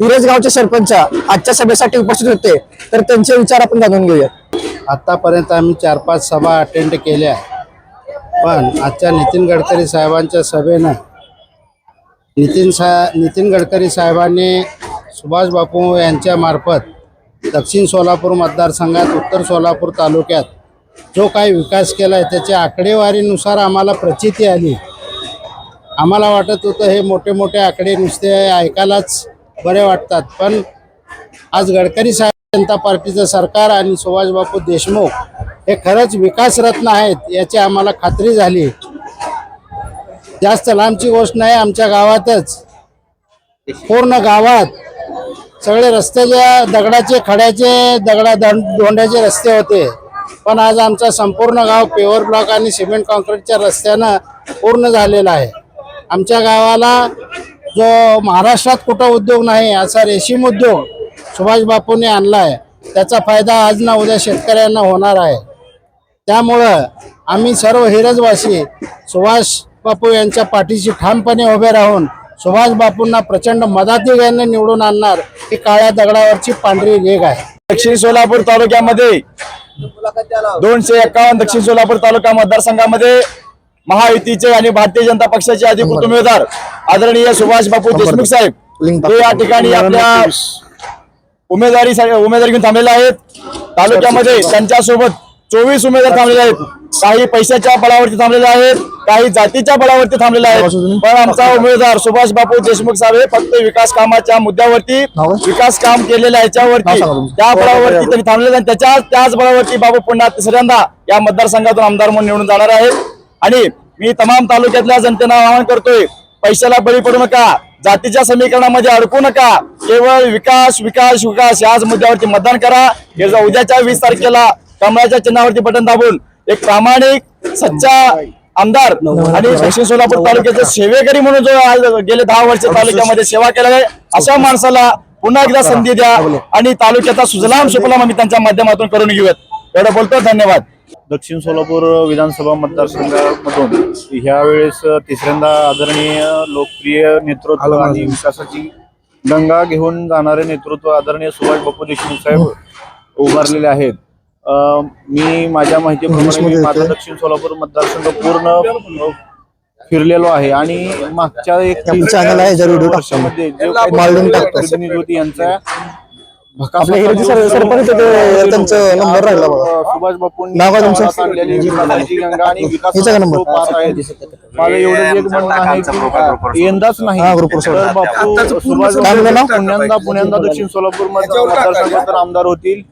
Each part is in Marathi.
हिरज गावचे सरपंच आजच्या सभेसाठी उपस्थित होते. तर त्यांचे विचार आपण जाणून घेऊया आत्तापर्यंत आम्ही चार पाच सभा अटेंड केल्या. पण आजच्या नितीन गडकरी साहेबांच्या सभेनं नितीन सा नितीन गडकरी साहेबांनी सुभाष बापू यांच्या मार्फत दक्षिण सोलापूर मतदारसंघात उत्तर सोलापूर तालुक्यात जो काही विकास केला आहे त्याच्या आकडेवारीनुसार आम्हाला प्रचिती आली. आम्हाला वाटत होतं हे मोठे मोठे आकडे नुसते ऐकायलाच बरे वाटतात. पण आज गडकरी साहेब जनता पार्टीचं सरकार आणि सुभाषबापू देशमुख हे खरंच विकासरत्न आहेत याची आम्हाला खात्री झाली. जास्त लांबची गोष्ट नाही आमच्या गावातच. पूर्ण गावात सगळे रस्त्याच्या दगडाचे खड्याचे दगडा धोंड्याचे रस्ते होते. पण आज आमचा संपूर्ण गाव पेवर ब्लॉक आणि सिमेंट कॉन्क्रीटच्या रस्त्यानं पूर्ण झालेला आहे. आमच्या गावाला जो महाराष्ट्रात कुठं उद्योग नाही असा रेशीम उद्योग सुभाष बापूंनी आणला आहे त्याचा फायदा आज ना उद्या शेतकऱ्यांना होणार आहे. त्यामुळं आम्ही सर्व हिरजवासी सुभाष बापू यांच्या पाठीशी ठामपणे उभे राहून सुभाष बापूंना प्रचंड मदातीने निवडून आणणार ही काळ्या दगडावरची पांढरी रेग आहे. दक्षिण सोलापूर तालुक्यामध्ये दोनशे एकावन्न दक्षिण सोलापूर तालुका मतदारसंघामध्ये महायुतीचे आणि भारतीय जनता पक्षाचे अधिकृत उमेदवार आदरणीय सुभाष बापू देशमुख साहेब. हे या ठिकाणी आपल्या उमेदवारी उमेदवारी घेऊन थांबलेले आहेत. तालुक्यामध्ये त्यांच्यासोबत चोवीस उमेदवार थांबलेले आहेत. काही पैशाच्या बळावरती थांबलेले आहेत काही जातीच्या बळावरती थांबलेले आहेत. पण आमचा उमेदवार सुभाष बापू देशमुख साहेब हे फक्त विकास कामाच्या मुद्द्यावरती? विकास काम केलेल्या ह्याच्यावरती तुमचं. त्या बळावरती त्यांनी थांबलेले आणि त्याच्या त्याच बळावरती बाबू पुन्हा तिसऱ्यांदा या मतदारसंघातून आमदार म्हणून निवडून जाणार आहेत. आणि मी तमाम तालुक्यातल्या जनतेला आवाहन करतोय पैशाला बळी पडू नका जातीच्या समीकरणामध्ये अडकू नका केवळ विकास विकास विकास याच मुद्द्यावरती मतदान करा. उद्याच्या वीस तारखेला कमळाच्या चिन्हावरती बटन दाबून एक प्रामाणिक सच्चा आमदार आणि दक्षिण सोलापूर तालुक्याचे सेवेकरी म्हणून जो गेले दहा वर्ष तालुक्यामध्ये सेवा केलेला आहे अशा माणसाला पुन्हा एकदा संधी द्या आणि तालुक्याचा सुजलाम सुफलाम आम्ही त्यांच्या माध्यमातून करून घेऊयात. एवढं बोलतो धन्यवाद. दक्षिण सोलापूर विधानसभा मतदारसंघामधून ह्या वेळेस तिसऱ्यांदा आदरणीय लोकप्रिय नेतृत्व आणि विकासाची गंगा घेऊन जाणारे नेतृत्व आदरणीय सुभाष बापू देशमुख साहेब उभारलेले आहेत मी माझ्या माहितीप्रमाणे माझा दक्षिण सोलापूर मतदारसंघ पूर्ण फिरलेलो आहे आणि मागच्या एक. वर्षामध्ये जे. प्रतिनिधी होती यांचा हिरजी सर- सरपंच ते- त्यांचं नंबर राहिला बघा. सुभाष बापूंनी नाव काय तुमचं? का नंबर? विकास माझं एवढं एक म्हणणं आहे की यंदाच नाही हा, ग्रुपवर सोडा. तर बापू सुभाष काय म्हणलं नाव? बापू पुण्यांदा पुण्यांदा दक्षिण सोलापूरमध्ये मतदारसंघात तर आमदार होतील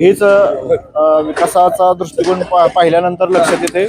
हेच अं, विकासाचा दृष्टिकोन पा- पाहिल्यानंतर लक्षात येते